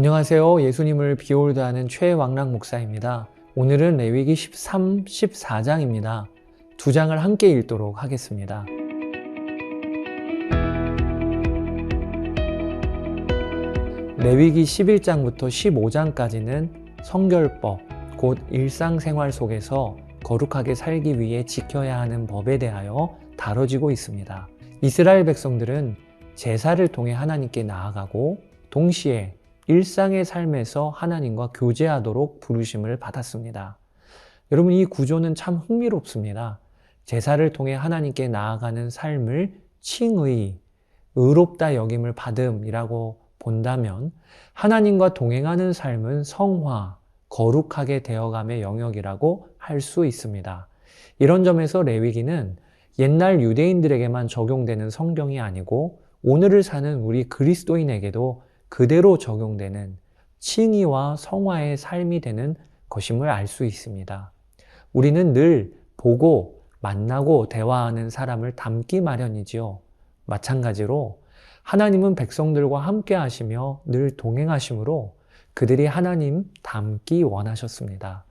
안녕하세요. 예수님을 비올드하는 최왕락 목사입니다. 오늘은 레위기 13, 14장입니다. 두 장을 함께 읽도록 하겠습니다. 레위기 11장부터 15장까지는 성결법, 곧 일상생활 속에서 거룩하게 살기 위해 지켜야 하는 법에 대하여 다뤄지고 있습니다. 이스라엘 백성들은 제사를 통해 하나님께 나아가고 동시에 일상의 삶에서 하나님과 교제하도록 부르심을 받았습니다. 여러분, 이 구조는 참 흥미롭습니다. 제사를 통해 하나님께 나아가는 삶을 칭의, 의롭다 여김을 받음이라고 본다면 하나님과 동행하는 삶은 성화, 거룩하게 되어감의 영역이라고 할 수 있습니다. 이런 점에서 레위기는 옛날 유대인들에게만 적용되는 성경이 아니고 오늘을 사는 우리 그리스도인에게도 그대로 적용되는 칭의와 성화의 삶이 되는 것임을 알 수 있습니다. 우리는 늘 보고 만나고 대화하는 사람을 닮기 마련이지요. 마찬가지로 하나님은 백성들과 함께 하시며 늘 동행하시므로 그들이 하나님 닮기 원하셨습니다.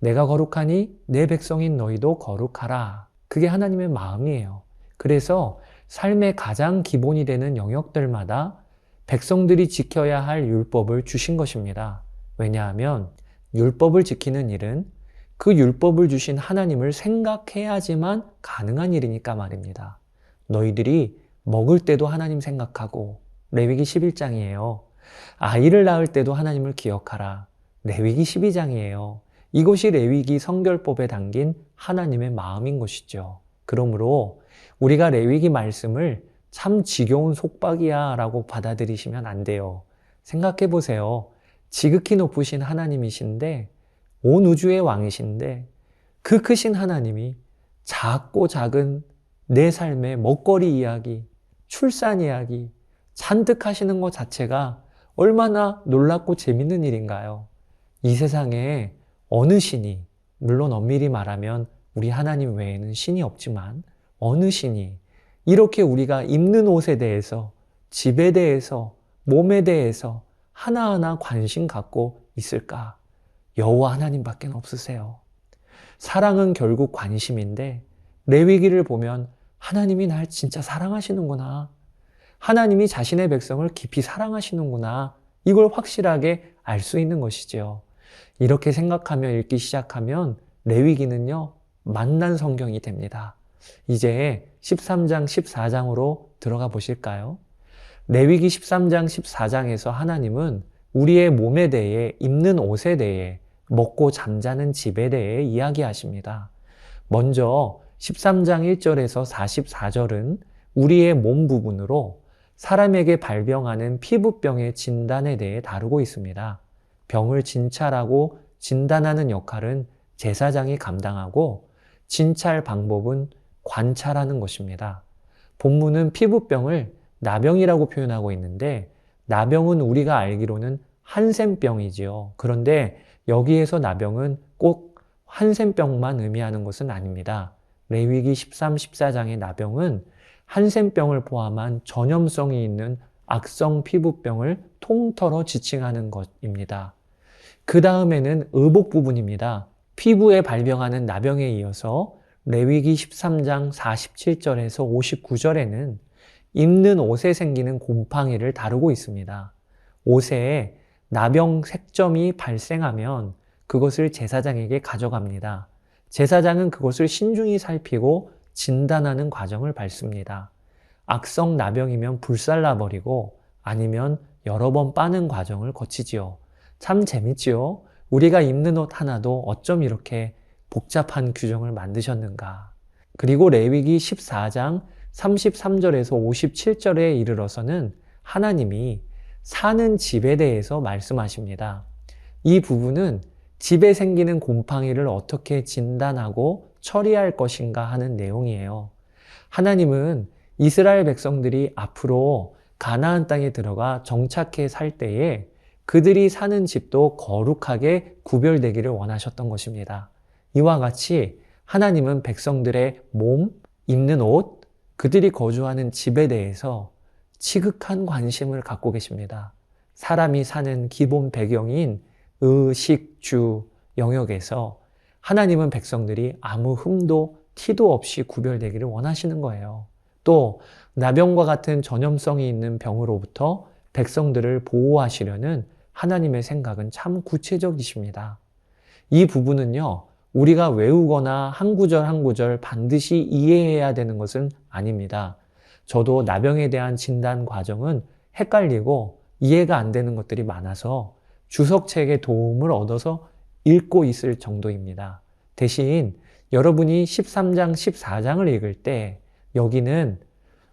내가 거룩하니 내 백성인 너희도 거룩하라. 그게 하나님의 마음이에요. 그래서 삶의 가장 기본이 되는 영역들마다 백성들이 지켜야 할 율법을 주신 것입니다. 왜냐하면 율법을 지키는 일은 그 율법을 주신 하나님을 생각해야지만 가능한 일이니까 말입니다. 너희들이 먹을 때도 하나님 생각하고 레위기 11장이에요. 아이를 낳을 때도 하나님을 기억하라. 레위기 12장이에요. 이것이 레위기 성결법에 담긴 하나님의 마음인 것이죠. 그러므로 우리가 레위기 말씀을 참 지겨운 속박이야 라고 받아들이시면 안 돼요. 생각해 보세요. 지극히 높으신 하나님이신데, 온 우주의 왕이신데, 그 크신 하나님이 작고 작은 내 삶의 먹거리 이야기, 출산 이야기, 잔뜩 하시는 것 자체가 얼마나 놀랍고 재밌는 일인가요? 이 세상에 어느 신이, 물론 엄밀히 말하면 우리 하나님 외에는 신이 없지만, 어느 신이 이렇게 우리가 입는 옷에 대해서, 집에 대해서, 몸에 대해서 하나하나 관심 갖고 있을까? 여호와 하나님밖에 없으세요. 사랑은 결국 관심인데 레위기를 보면 하나님이 날 진짜 사랑하시는구나. 하나님이 자신의 백성을 깊이 사랑하시는구나. 이걸 확실하게 알 수 있는 것이지요. 이렇게 생각하며 읽기 시작하면 레위기는요, 만난 성경이 됩니다. 이제 13장, 14장으로 들어가 보실까요? 레위기 13장, 14장에서 하나님은 우리의 몸에 대해, 입는 옷에 대해, 먹고 잠자는 집에 대해 이야기하십니다. 먼저 13장 1절에서 44절은 우리의 몸 부분으로 사람에게 발병하는 피부병의 진단에 대해 다루고 있습니다. 병을 진찰하고 진단하는 역할은 제사장이 감당하고 진찰 방법은 관찰하는 것입니다. 본문은 피부병을 나병이라고 표현하고 있는데 나병은 우리가 알기로는 한센병이지요. 그런데 여기에서 나병은 꼭 한센병만 의미하는 것은 아닙니다. 레위기 13, 14장의 나병은 한센병을 포함한 전염성이 있는 악성 피부병을 통틀어 지칭하는 것입니다. 그 다음에는 의복 부분입니다. 피부에 발병하는 나병에 이어서 레위기 13장 47절에서 59절에는 입는 옷에 생기는 곰팡이를 다루고 있습니다. 옷에 나병 색점이 발생하면 그것을 제사장에게 가져갑니다. 제사장은 그것을 신중히 살피고 진단하는 과정을 밟습니다. 악성 나병이면 불살라버리고 아니면 여러 번 빠는 과정을 거치지요. 참 재밌지요? 우리가 입는 옷 하나도 어쩜 이렇게 복잡한 규정을 만드셨는가. 그리고 레위기 14장 33절에서 57절에 이르러서는 하나님이 사는 집에 대해서 말씀하십니다. 이 부분은 집에 생기는 곰팡이를 어떻게 진단하고 처리할 것인가 하는 내용이에요. 하나님은 이스라엘 백성들이 앞으로 가나안 땅에 들어가 정착해 살 때에 그들이 사는 집도 거룩하게 구별되기를 원하셨던 것입니다. 이와 같이 하나님은 백성들의 몸, 입는 옷, 그들이 거주하는 집에 대해서 지극한 관심을 갖고 계십니다. 사람이 사는 기본 배경인 의식주 영역에서 하나님은 백성들이 아무 흠도 티도 없이 구별되기를 원하시는 거예요. 또 나병과 같은 전염성이 있는 병으로부터 백성들을 보호하시려는 하나님의 생각은 참 구체적이십니다. 이 부분은요, 우리가 외우거나 한 구절 한 구절 반드시 이해해야 되는 것은 아닙니다. 저도 나병에 대한 진단 과정은 헷갈리고 이해가 안 되는 것들이 많아서 주석책의 도움을 얻어서 읽고 있을 정도입니다. 대신 여러분이 13장, 14장을 읽을 때 여기는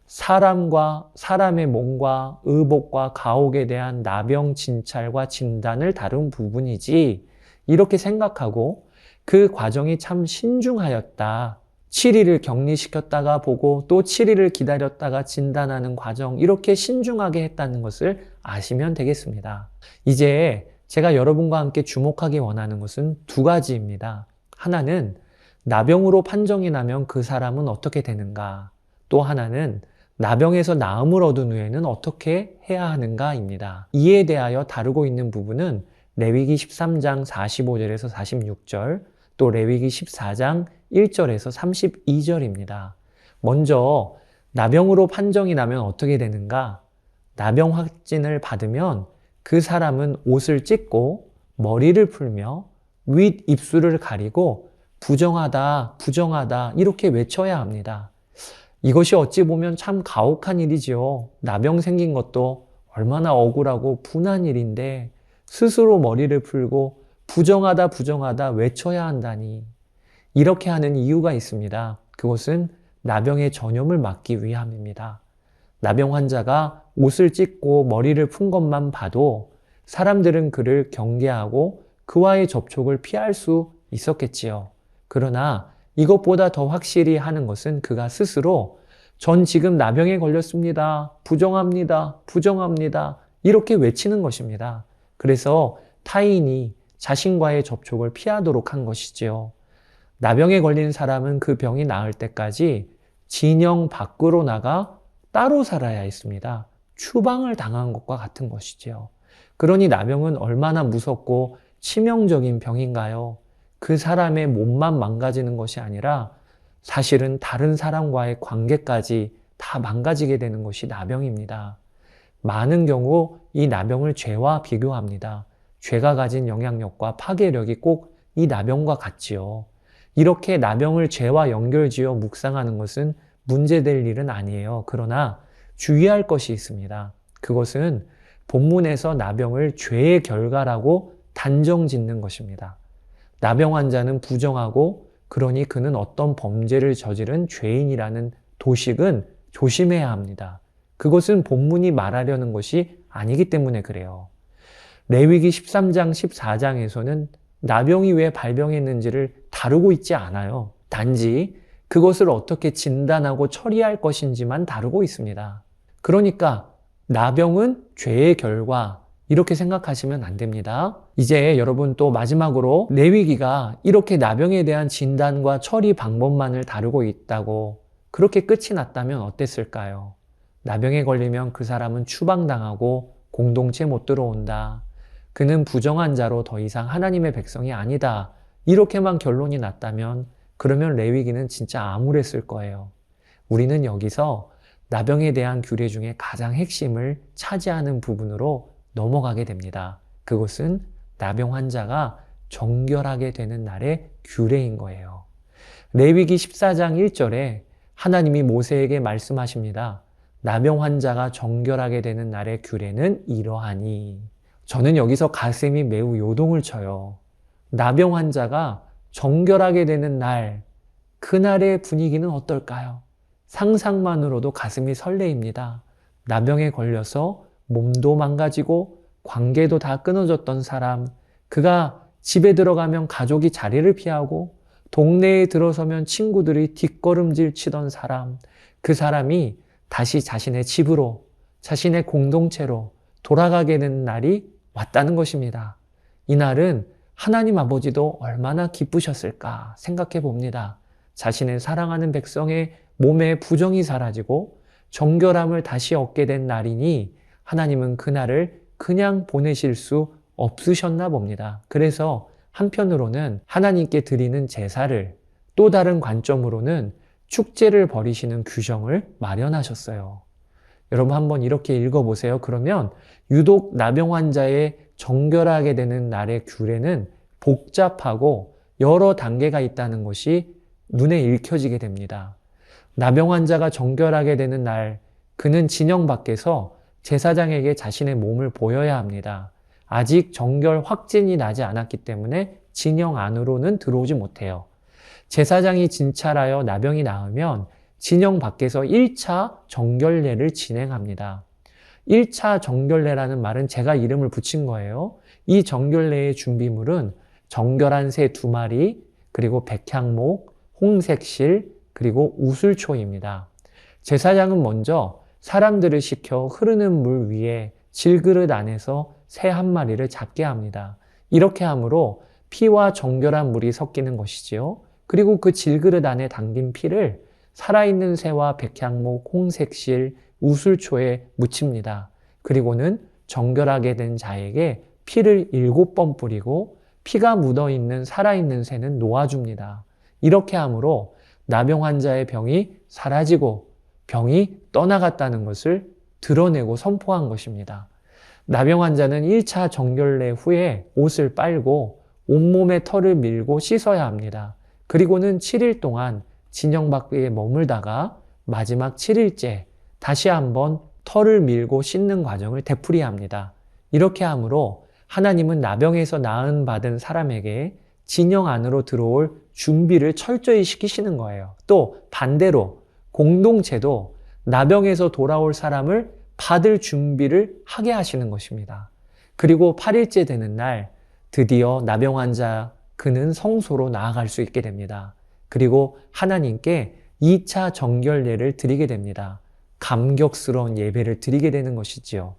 사람과 사람의 몸과 의복과 가옥에 대한 나병 진찰과 진단을 다룬 부분이지 이렇게 생각하고 그 과정이 참 신중하였다. 7일을 격리시켰다가 보고 또 7일을 기다렸다가 진단하는 과정 이렇게 신중하게 했다는 것을 아시면 되겠습니다. 이제 제가 여러분과 함께 주목하기 원하는 것은 두 가지입니다. 하나는 나병으로 판정이 나면 그 사람은 어떻게 되는가? 또 하나는 나병에서 나음을 얻은 후에는 어떻게 해야 하는가입니다. 이에 대하여 다루고 있는 부분은 레위기 13장 45절에서 46절, 또 레위기 14장 1절에서 32절입니다. 먼저 나병으로 판정이 나면 어떻게 되는가? 나병 확진을 받으면 그 사람은 옷을 찢고 머리를 풀며 윗 입술을 가리고 부정하다, 부정하다 이렇게 외쳐야 합니다. 이것이 어찌 보면 참 가혹한 일이지요. 나병 생긴 것도 얼마나 억울하고 분한 일인데 스스로 머리를 풀고 부정하다, 부정하다 외쳐야 한다니. 이렇게 하는 이유가 있습니다. 그것은 나병의 전염을 막기 위함입니다. 나병 환자가 옷을 찢고 머리를 푼 것만 봐도 사람들은 그를 경계하고 그와의 접촉을 피할 수 있었겠지요. 그러나 이것보다 더 확실히 하는 것은 그가 스스로 전 지금 나병에 걸렸습니다. 부정합니다. 부정합니다. 이렇게 외치는 것입니다. 그래서 타인이 자신과의 접촉을 피하도록 한 것이지요. 나병에 걸린 사람은 그 병이 나을 때까지 진영 밖으로 나가 따로 살아야 했습니다. 추방을 당한 것과 같은 것이지요. 그러니 나병은 얼마나 무섭고 치명적인 병인가요? 그 사람의 몸만 망가지는 것이 아니라 사실은 다른 사람과의 관계까지 다 망가지게 되는 것이 나병입니다. 많은 경우 이 나병을 죄와 비교합니다. 죄가 가진 영향력과 파괴력이 꼭 이 나병과 같지요. 이렇게 나병을 죄와 연결지어 묵상하는 것은 문제될 일은 아니에요. 그러나 주의할 것이 있습니다. 그것은 본문에서 나병을 죄의 결과라고 단정 짓는 것입니다. 나병 환자는 부정하고 그러니 그는 어떤 범죄를 저지른 죄인이라는 도식은 조심해야 합니다. 그것은 본문이 말하려는 것이 아니기 때문에 그래요. 레위기 13장, 14장에서는 나병이 왜 발병했는지를 다루고 있지 않아요. 단지 그것을 어떻게 진단하고 처리할 것인지만 다루고 있습니다. 그러니까 나병은 죄의 결과, 이렇게 생각하시면 안 됩니다. 이제 여러분 또 마지막으로 레위기가 이렇게 나병에 대한 진단과 처리 방법만을 다루고 있다고 그렇게 끝이 났다면 어땠을까요? 나병에 걸리면 그 사람은 추방당하고 공동체 못 들어온다. 그는 부정한 자로 더 이상 하나님의 백성이 아니다. 이렇게만 결론이 났다면 그러면 레위기는 진짜 암울했을 거예요. 우리는 여기서 나병에 대한 규례 중에 가장 핵심을 차지하는 부분으로 넘어가게 됩니다. 그것은 나병 환자가 정결하게 되는 날의 규례인 거예요. 레위기 14장 1절에 하나님이 모세에게 말씀하십니다. 나병 환자가 정결하게 되는 날의 규례는 이러하니. 저는 여기서 가슴이 매우 요동을 쳐요. 나병 환자가 정결하게 되는 날, 그날의 분위기는 어떨까요? 상상만으로도 가슴이 설레입니다. 나병에 걸려서 몸도 망가지고 관계도 다 끊어졌던 사람, 그가 집에 들어가면 가족이 자리를 피하고 동네에 들어서면 친구들이 뒷걸음질 치던 사람, 그 사람이 다시 자신의 집으로, 자신의 공동체로 돌아가게 되는 날이 왔다는 것입니다. 이 날은 하나님 아버지도 얼마나 기쁘셨을까 생각해 봅니다. 자신의 사랑하는 백성의 몸에 부정이 사라지고 정결함을 다시 얻게 된 날이니 하나님은 그날을 그냥 보내실 수 없으셨나 봅니다. 그래서 한편으로는 하나님께 드리는 제사를 또 다른 관점으로는 축제를 벌이시는 규정을 마련하셨어요. 여러분 한번 이렇게 읽어보세요. 그러면 유독 나병 환자의 정결하게 되는 날의 규례는 복잡하고 여러 단계가 있다는 것이 눈에 읽혀지게 됩니다. 나병 환자가 정결하게 되는 날, 그는 진영 밖에서 제사장에게 자신의 몸을 보여야 합니다. 아직 정결 확진이 나지 않았기 때문에 진영 안으로는 들어오지 못해요. 제사장이 진찰하여 나병이 나으면 진영 밖에서 1차 정결례를 진행합니다. 1차 정결례라는 말은 제가 이름을 붙인 거예요. 이 정결례의 준비물은 정결한 새 두 마리, 그리고 백향목, 홍색실, 그리고 우술초입니다. 제사장은 먼저 사람들을 시켜 흐르는 물 위에 질그릇 안에서 새 한 마리를 잡게 합니다. 이렇게 함으로 피와 정결한 물이 섞이는 것이지요. 그리고 그 질그릇 안에 담긴 피를 살아있는 새와 백향목, 홍색실, 우술초에 묻힙니다. 그리고는 정결하게 된 자에게 피를 일곱 번 뿌리고 피가 묻어 있는 살아있는 새는 놓아줍니다. 이렇게 함으로 나병 환자의 병이 사라지고 병이 떠나갔다는 것을 드러내고 선포한 것입니다. 나병 환자는 1차 정결례 후에 옷을 빨고 온몸에 털을 밀고 씻어야 합니다. 그리고는 7일 동안 진영 밖에 머물다가 마지막 7일째 다시 한번 털을 밀고 씻는 과정을 되풀이해야 합니다. 이렇게 함으로 하나님은 나병에서 나은 받은 사람에게 진영 안으로 들어올 준비를 철저히 시키시는 거예요. 또 반대로 공동체도 나병에서 돌아올 사람을 받을 준비를 하게 하시는 것입니다. 그리고 8일째 되는 날 드디어 나병 환자 그는 성소로 나아갈 수 있게 됩니다. 그리고 하나님께 2차 정결례를 드리게 됩니다. 감격스러운 예배를 드리게 되는 것이지요.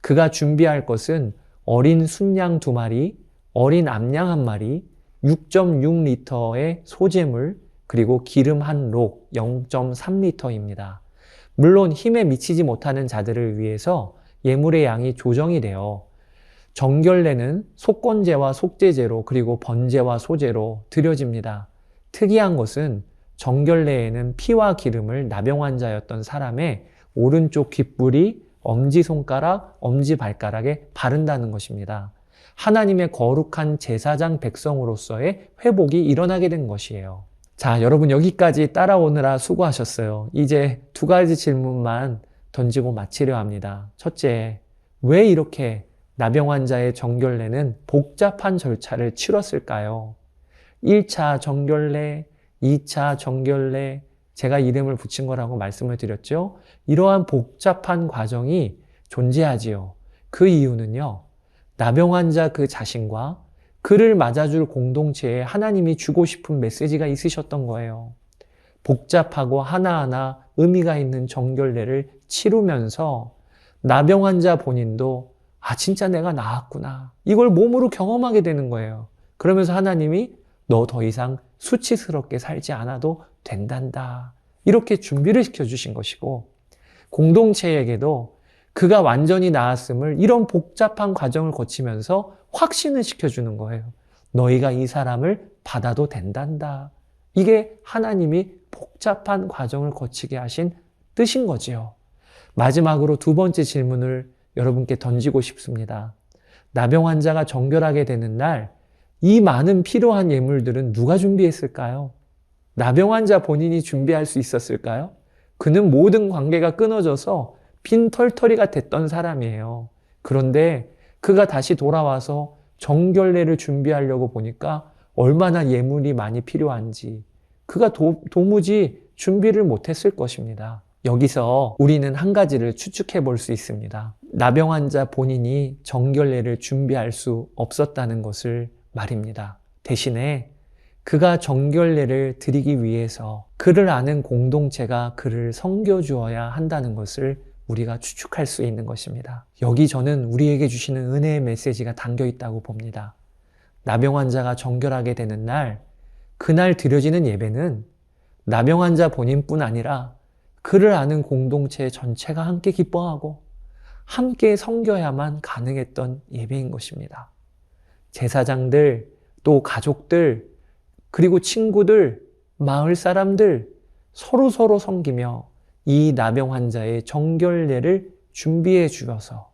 그가 준비할 것은 어린 순양 두 마리, 어린 암양 한 마리, 6.6리터의 소재물, 그리고 기름 한 록 0.3리터입니다. 물론 힘에 미치지 못하는 자들을 위해서 예물의 양이 조정이 되어 정결례는 속건제와 속제제로 그리고 번제와 소제로 드려집니다. 특이한 것은 정결례에는 피와 기름을 나병 환자였던 사람의 오른쪽 귓불이 엄지손가락, 엄지발가락에 바른다는 것입니다. 하나님의 거룩한 제사장 백성으로서의 회복이 일어나게 된 것이에요. 자, 여러분 여기까지 따라오느라 수고하셨어요. 이제 두 가지 질문만 던지고 마치려 합니다. 첫째, 왜 이렇게 나병 환자의 정결례는 복잡한 절차를 치렀을까요? 1차 정결례, 2차 정결례, 제가 이름을 붙인 거라고 말씀을 드렸죠. 이러한 복잡한 과정이 존재하지요. 그 이유는요. 나병 환자 그 자신과 그를 맞아줄 공동체에 하나님이 주고 싶은 메시지가 있으셨던 거예요. 복잡하고 하나하나 의미가 있는 정결례를 치르면서 나병 환자 본인도 아, 진짜 내가 나았구나. 이걸 몸으로 경험하게 되는 거예요. 그러면서 하나님이 너 더 이상 수치스럽게 살지 않아도 된단다. 이렇게 준비를 시켜주신 것이고, 공동체에게도 그가 완전히 나았음을 이런 복잡한 과정을 거치면서 확신을 시켜주는 거예요. 너희가 이 사람을 받아도 된단다. 이게 하나님이 복잡한 과정을 거치게 하신 뜻인 거지요. 마지막으로 두 번째 질문을 여러분께 던지고 싶습니다. 나병 환자가 정결하게 되는 날, 이 많은 필요한 예물들은 누가 준비했을까요? 나병 환자 본인이 준비할 수 있었을까요? 그는 모든 관계가 끊어져서 빈 털터리가 됐던 사람이에요. 그런데 그가 다시 돌아와서 정결례를 준비하려고 보니까 얼마나 예물이 많이 필요한지 그가 도, 도무지 준비를 못했을 것입니다. 여기서 우리는 한 가지를 추측해 볼 수 있습니다. 나병 환자 본인이 정결례를 준비할 수 없었다는 것을 말입니다. 대신에 그가 정결례를 드리기 위해서 그를 아는 공동체가 그를 섬겨주어야 한다는 것을 우리가 추측할 수 있는 것입니다. 여기 저는 우리에게 주시는 은혜의 메시지가 담겨 있다고 봅니다. 나병 환자가 정결하게 되는 날, 그날 드려지는 예배는 나병 환자 본인뿐 아니라 그를 아는 공동체 전체가 함께 기뻐하고 함께 섬겨야만 가능했던 예배인 것입니다. 제사장들, 또 가족들, 그리고 친구들, 마을 사람들 서로 서로 섬기며 이 나병 환자의 정결례를 준비해 주어서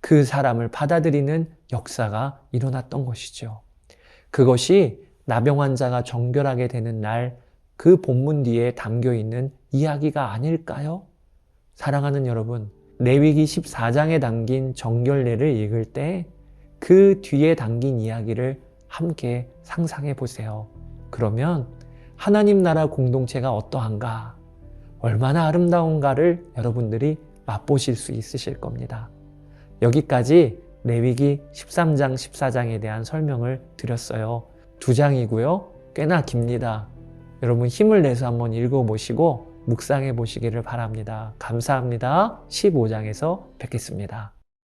그 사람을 받아들이는 역사가 일어났던 것이죠. 그것이 나병 환자가 정결하게 되는 날 그 본문 뒤에 담겨 있는 이야기가 아닐까요? 사랑하는 여러분, 레위기 14장에 담긴 정결례를 읽을 때 그 뒤에 담긴 이야기를 함께 상상해 보세요. 그러면 하나님 나라 공동체가 어떠한가, 얼마나 아름다운가를 여러분들이 맛보실 수 있으실 겁니다. 여기까지 레위기 13장, 14장에 대한 설명을 드렸어요. 두 장이고요. 꽤나 깁니다. 여러분 힘을 내서 한번 읽어보시고 묵상해 보시기를 바랍니다. 감사합니다. 15장에서 뵙겠습니다.